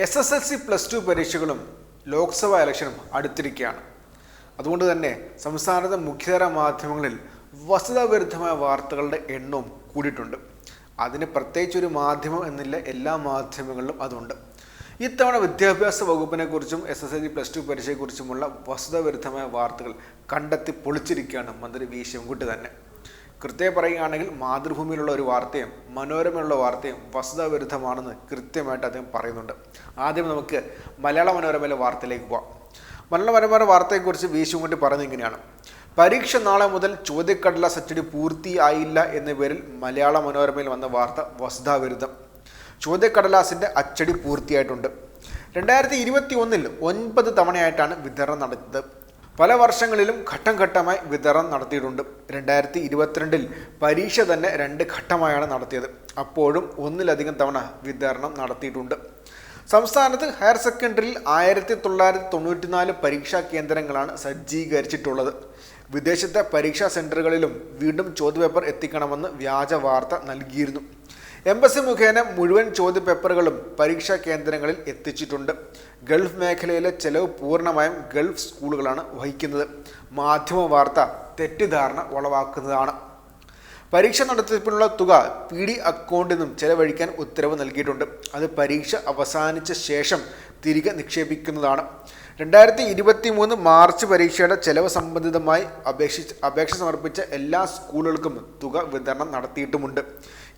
S S L C plus two പരീക്ഷകളും ലോക്സഭാ ഇലക്ഷനും അടുത്തിരിക്കുകയാണ്. അതുകൊണ്ട് തന്നെ സംസ്ഥാനത്തെ മുഖ്യധാര മാധ്യമങ്ങളിൽ വസ്തുതാവിരുദ്ധമായ വാർത്തകളുടെ എണ്ണവും കൂടിയിട്ടുണ്ട്. അതിന് പ്രത്യേകിച്ച് ഒരു മാധ്യമം എന്നില്ല എല്ലാ മാധ്യമങ്ങളിലും അതുണ്ട്. ഇത്തവണ വിദ്യാഭ്യാസ വകുപ്പിനെ കുറിച്ചും S S L C plus two പരീക്ഷയെക്കുറിച്ചുമുള്ള വസ്തുതാവിരുദ്ധമായ വാർത്തകൾ കണ്ടെത്തി പൊളിച്ചിരിക്കുകയാണ് മന്ത്രി വി ശിവൻകുട്ടി തന്നെ. കൃത്യമായി പറയുകയാണെങ്കിൽ മാതൃഭൂമിയിലുള്ള ഒരു വാർത്തയും മനോരമയിലുള്ള വാർത്തയും വസ്തുതാവിരുദ്ധമാണെന്ന് കൃത്യമായിട്ട് അദ്ദേഹം പറയുന്നുണ്ട്. ആദ്യം നമുക്ക് മലയാള മനോരമയിലെ വാർത്തയിലേക്ക് പോവാം. മലയാള മനോരമ വാർത്തയെക്കുറിച്ച് വീശും കൊണ്ട് പറയുന്നത് ഇങ്ങനെയാണ്. പരീക്ഷ നാളെ മുതൽ ചോദ്യക്കടല അച്ചടി പൂർത്തിയായില്ല എന്ന പേരിൽ മലയാള മനോരമയിൽ വന്ന വാർത്ത വസ്തുതാവിരുദ്ധം. ചോദ്യക്കടലാസിന്റെ അച്ചടി പൂർത്തിയായിട്ടുണ്ട്. രണ്ടായിരത്തി ഇരുപത്തി ഒന്നിൽ ഒൻപത് തവണയായിട്ടാണ് വിതരണം നടത്തിയത് പല വർഷങ്ങളിലും ഘട്ടം ഘട്ടമായി വിതരണം നടത്തിയിട്ടുണ്ട്. രണ്ടായിരത്തി ഇരുപത്തിരണ്ടിൽ പരീക്ഷ തന്നെ രണ്ട് ഘട്ടമായാണ് നടത്തിയത്. അപ്പോഴും ഒന്നിലധികം തവണ വിതരണം നടത്തിയിട്ടുണ്ട്. സംസ്ഥാനത്ത് ഹയർ സെക്കൻഡറിയിൽ ആയിരത്തി തൊള്ളായിരത്തി തൊണ്ണൂറ്റിനാല് പരീക്ഷാ കേന്ദ്രങ്ങളാണ് സജ്ജീകരിച്ചിട്ടുള്ളത്. വിദേശത്തെ പരീക്ഷാ സെന്ററുകളിലും വീണ്ടും ചോദ്യപേപ്പർ എത്തിക്കണമെന്ന് വ്യാജ വാർത്ത നൽകിയിരുന്നു. എംബസി മുഖേന മുഴുവൻ ചോദ്യപേപ്പറുകളും പരീക്ഷാ കേന്ദ്രങ്ങളിൽ എത്തിച്ചിട്ടുണ്ട്. ഗൾഫ് മേഖലയിലെ ചെലവ് പൂർണമായും ഗൾഫ് സ്കൂളുകളാണ് വഹിക്കുന്നത്. മാധ്യമ വാർത്ത തെറ്റിദ്ധാരണ ഉളവാക്കുന്നതാണ്. പരീക്ഷ നടത്തിപ്പിനുള്ള തുക പി ഡി അക്കൗണ്ടിൽ നിന്നും ചെലവഴിക്കാൻ ഉത്തരവ് നൽകിയിട്ടുണ്ട്. അത് പരീക്ഷ അവസാനിച്ച ശേഷം തിരികെ നിക്ഷേപിക്കുന്നതാണ്. രണ്ടായിരത്തി ഇരുപത്തി മൂന്ന് മാർച്ച് പരീക്ഷയുടെ ചെലവ് സംബന്ധിതമായി അപേക്ഷിച്ച് അപേക്ഷ സമർപ്പിച്ച എല്ലാ സ്കൂളുകൾക്കും തുക വിതരണം നടത്തിയിട്ടുമുണ്ട്.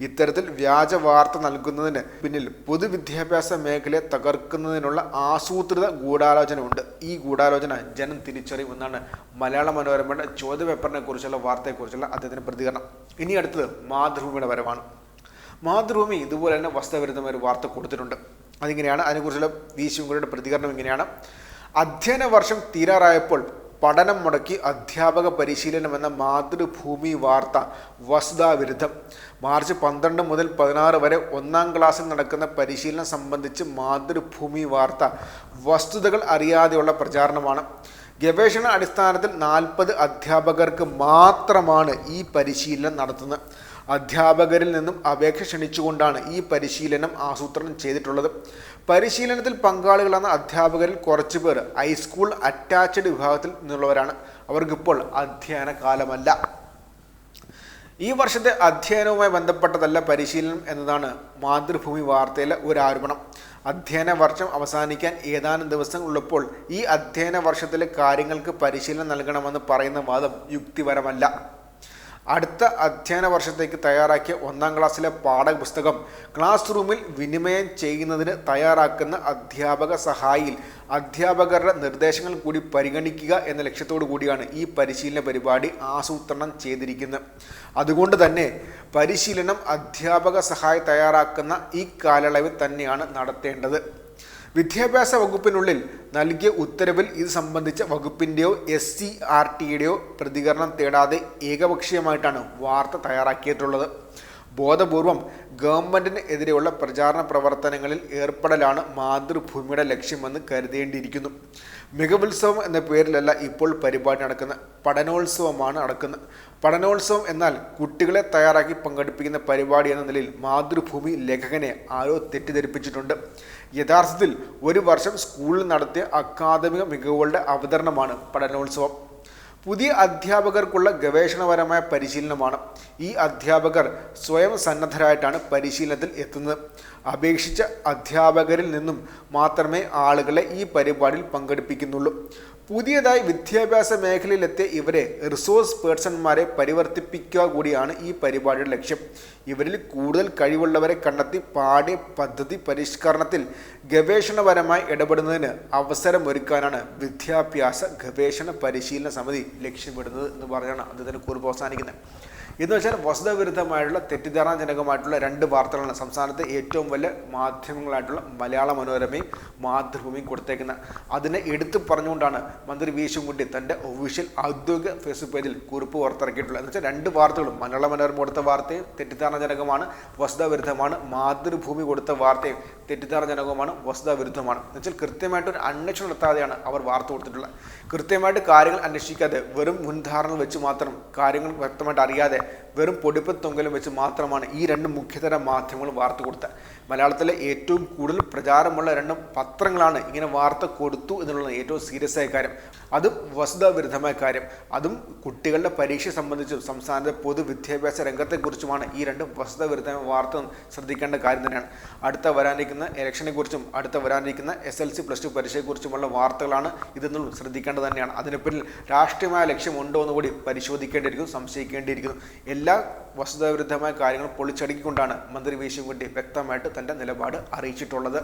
ഇത്തരത്തിൽ വ്യാജ വാർത്ത നൽകുന്നതിന് പിന്നിൽ പൊതുവിദ്യാഭ്യാസ മേഖലയെ തകർക്കുന്നതിനുള്ള ആസൂത്രിത ഗൂഢാലോചന ഉണ്ട് ഈ ഗൂഢാലോചന ജനം തിരിച്ചറിയുമെന്നാണ് മലയാള മനോരമയുടെ ചോദ്യപേപ്പറിനെ കുറിച്ചുള്ള വാർത്തയെക്കുറിച്ചുള്ള അദ്ദേഹത്തിന്റെ പ്രതികരണം. ഇനി അടുത്തത് മാതൃഭൂമിയുടെ വരവാണ്. മാതൃഭൂമി ഇതുപോലെ തന്നെ വസ്തുവിരുദ്ധമായ ഒരു വാർത്ത കൊടുത്തിട്ടുണ്ട്. അതിങ്ങനെയാണ് അതിനെക്കുറിച്ചുള്ള വി പ്രതികരണം ഇങ്ങനെയാണ്. അധ്യയന വർഷം തീരാറായപ്പോൾ പഠനം മുടക്കി അധ്യാപക പരിശീലനം എന്ന മാതൃഭൂമി വാർത്ത വസ്തുതാവിരുദ്ധം മാർച്ച് പന്ത്രണ്ട് മുതൽ പതിനാറ് വരെ ഒന്നാം ക്ലാസ്സിൽ നടക്കുന്ന പരിശീലനം സംബന്ധിച്ച് മാതൃഭൂമി വാർത്ത വസ്തുതകൾ അറിയാതെയുള്ള പ്രചാരണമാണ്. ഗവേഷണ അടിസ്ഥാനത്തിൽ നാൽപ്പത് അധ്യാപകർക്ക് മാത്രമാണ് ഈ പരിശീലനം നടത്തുന്നത്. അധ്യാപകരിൽ നിന്നും അപേക്ഷ ക്ഷണിച്ചുകൊണ്ടാണ് ഈ പരിശീലനം ആസൂത്രണം ചെയ്തിട്ടുള്ളത്. പരിശീലനത്തിൽ പങ്കാളികളാണ് അധ്യാപകരിൽ കുറച്ച് പേർ ഹൈസ്കൂൾ അറ്റാച്ച്ഡ് വിഭാഗത്തിൽ നിന്നുള്ളവരാണ്. അവർക്കിപ്പോൾ അധ്യയന കാലമല്ല ഈ വർഷത്തെ അധ്യയനവുമായി ബന്ധപ്പെട്ടതല്ല പരിശീലനം എന്നതാണ് മാതൃഭൂമി വാർത്തയിലെ ഒരു ആരോപണം. അധ്യയന വർഷം അവസാനിക്കാൻ ഏതാനും ദിവസങ്ങൾ ഉള്ളപ്പോൾ ഈ അധ്യയന വർഷത്തിലെ കാര്യങ്ങൾക്ക് പരിശീലനം നൽകണമെന്ന് പറയുന്ന വാദം യുക്തിപരമല്ല. അടുത്ത അധ്യയന വർഷത്തേക്ക് തയ്യാറാക്കിയ ഒന്നാം ക്ലാസ്സിലെ പാഠപുസ്തകം ക്ലാസ് റൂമിൽ വിനിമയം ചെയ്യുന്നതിന് തയ്യാറാക്കുന്ന അധ്യാപക സഹായിയിൽ അധ്യാപകരുടെ നിർദ്ദേശങ്ങൾ കൂടി പരിഗണിക്കുക എന്ന ലക്ഷ്യത്തോടു കൂടിയാണ് ഈ പരിശീലന പരിപാടി ആസൂത്രണം ചെയ്തിരിക്കുന്നത്. അതുകൊണ്ട് തന്നെ പരിശീലനം അധ്യാപക സഹായി തയ്യാറാക്കുന്ന ഈ കാലയളവിൽ തന്നെയാണ് നടത്തേണ്ടത്. വിദ്യാഭ്യാസ വകുപ്പിനുള്ളിൽ നൽകിയ ഉത്തരവിൽ ഇത് സംബന്ധിച്ച വകുപ്പിന്റെയോ എസ് സി ആർ ടിയുടെയോ പ്രതികരണം തേടാതെ ഏകപക്ഷീയമായിട്ടാണ് വാർത്ത തയ്യാറാക്കിയിട്ടുള്ളത്. ബോധപൂർവം ഗവൺമെന്റിന് എതിരെയുള്ള പ്രചാരണ പ്രവർത്തനങ്ങളിൽ ഏർപ്പെടലാണ് മാതൃഭൂമിയുടെ ലക്ഷ്യമെന്ന് കരുതേണ്ടിയിരിക്കുന്നു. മികവുത്സവം എന്ന പേരിലല്ല ഇപ്പോൾ പരിപാടി നടക്കുന്നത്. പഠനോത്സവമാണ് നടക്കുന്നത്. പഠനോത്സവം എന്നാൽ കുട്ടികളെ തയ്യാറാക്കി പങ്കെടുപ്പിക്കുന്ന പരിപാടി എന്ന നിലയിൽ മാതൃഭൂമി ലേഖകനെ ആരോ തെറ്റിദ്ധരിപ്പിച്ചിട്ടുണ്ട്. യഥാർത്ഥത്തിൽ ഒരു വർഷം സ്കൂളിൽ നടത്തിയ അക്കാദമിക മികവുകളുടെ അവതരണമാണ് പഠനോത്സവം. പുതിയ അധ്യാപകർക്കുള്ള ഗവേഷണപരമായ പരിശീലനമാണ് ഈ അധ്യാപകർ സ്വയം സന്നദ്ധരായിട്ടാണ് പരിശീലനത്തിൽ എത്തുന്നത്. അപേക്ഷിച്ച അധ്യാപകരിൽ നിന്നും മാത്രമേ ആളുകളെ ഈ പരിപാടിയിൽ പങ്കെടുപ്പിക്കുന്നുള്ളൂ. പുതിയതായി വിദ്യാഭ്യാസ മേഖലയിലെത്തിയ ഇവരെ റിസോഴ്സ് പേഴ്സൺമാരെ പരിവർത്തിപ്പിക്കുക കൂടിയാണ് ഈ പരിപാടിയുടെ ലക്ഷ്യം. ഇവരിൽ കൂടുതൽ കഴിവുള്ളവരെ കണ്ടെത്തി പാഠ്യ പദ്ധതി പരിഷ്കരണത്തിൽ ഗവേഷണപരമായി ഇടപെടുന്നതിന് അവസരമൊരുക്കാനാണ് വിദ്യാഭ്യാസ ഗവേഷണ പരിശീലന സമിതി ലക്ഷ്യമിടുന്നത് എന്ന് പറഞ്ഞാണ് അദ്ദേഹത്തിന് കുറിപ്പ് അവസാനിക്കുന്നത്. എന്ന് വെച്ചാൽ വസ്തുതവിരുദ്ധമായിട്ടുള്ള തെറ്റിദ്ധാരണാജനകമായിട്ടുള്ള രണ്ട് വാർത്തകളാണ് സംസ്ഥാനത്തെ ഏറ്റവും വലിയ മാധ്യമങ്ങളായിട്ടുള്ള മലയാള മനോരമയും മാതൃഭൂമിയും കൊടുത്തേക്കുന്നത്. അതിനെ എടുത്തു പറഞ്ഞുകൊണ്ടാണ് മന്ത്രി വി ശിവൻകുട്ടി തന്റെ ഒഫീഷ്യൽ ഔദ്യോഗിക ഫേസ്ബുക്ക് പേജിൽ കുറിപ്പ് പുറത്തിറക്കിയിട്ടുള്ളത്. എന്ന് വെച്ചാൽ രണ്ട് വാർത്തകളും. മലയാള മനോരമ കൊടുത്ത വാർത്തയും തെറ്റിദ്ധാരണജനകമാണ്. വസ്തുതാവിരുദ്ധമാണ്. മാതൃഭൂമി കൊടുത്ത വാർത്തയും തെറ്റിദ്ധാരണജനകവുമാണ്. വസ്തുതാവിരുദ്ധമാണ്. എന്ന് വെച്ചാൽ കൃത്യമായിട്ടൊരു അന്വേഷണം നടത്താതെയാണ് അവർ വാർത്ത കൊടുത്തിട്ടുള്ളത്. കൃത്യമായിട്ട് കാര്യങ്ങൾ അന്വേഷിക്കാതെ വെറും മുൻധാരണ വെച്ച് മാത്രം കാര്യങ്ങൾ വ്യക്തമായിട്ട് അറിയാതെ വെറും പൊടിപ്പത്തൊങ്കലും വെച്ച് മാത്രമാണ് ഈ രണ്ട് മുഖ്യതര മാധ്യമങ്ങൾ വാർത്ത കൊടുത്തത്. മലയാളത്തിലെ ഏറ്റവും കൂടുതൽ പ്രചാരമുള്ള രണ്ട് പത്രങ്ങളാണ് ഇങ്ങനെ വാർത്ത കൊടുത്തു എന്നുള്ളത് ഏറ്റവും സീരിയസ് ആയ കാര്യം. അതും വസ്തുതാവിരുദ്ധമായ കാര്യം. അതും കുട്ടികളുടെ പരീക്ഷ സംബന്ധിച്ചും സംസ്ഥാനത്തെ പൊതുവിദ്യാഭ്യാസ രംഗത്തെക്കുറിച്ചുമാണ് ഈ രണ്ട് വസ്തുതാവിരുദ്ധമായ വാർത്ത ശ്രദ്ധിക്കേണ്ട കാര്യം തന്നെയാണ്. അടുത്ത വരാനിരിക്കുന്ന ഇലക്ഷനെക്കുറിച്ചും അടുത്ത വരാനിരിക്കുന്ന S L C plus two പരീക്ഷയെക്കുറിച്ചുമുള്ള വാർത്തകളാണ് ഇതെന്നും ശ്രദ്ധിക്കേണ്ടത് തന്നെയാണ്. അതിന് പിന്നിൽ രാഷ്ട്രീയമായ ലക്ഷ്യമുണ്ടോ എന്ന് കൂടി പരിശോധിക്കേണ്ടിയിരിക്കുന്നു സംശയിക്കേണ്ടിയിരിക്കുന്നു. എല്ലാ വസ്തുതാവിരുദ്ധമായ കാര്യങ്ങൾ പൊളിച്ചടുക്കിക്കൊണ്ടാണ് മന്ത്രി വി ശിവൻകുട്ടി വ്യക്തമായിട്ട് തന്റെ നിലപാട് അറിയിച്ചിട്ടുള്ളത്.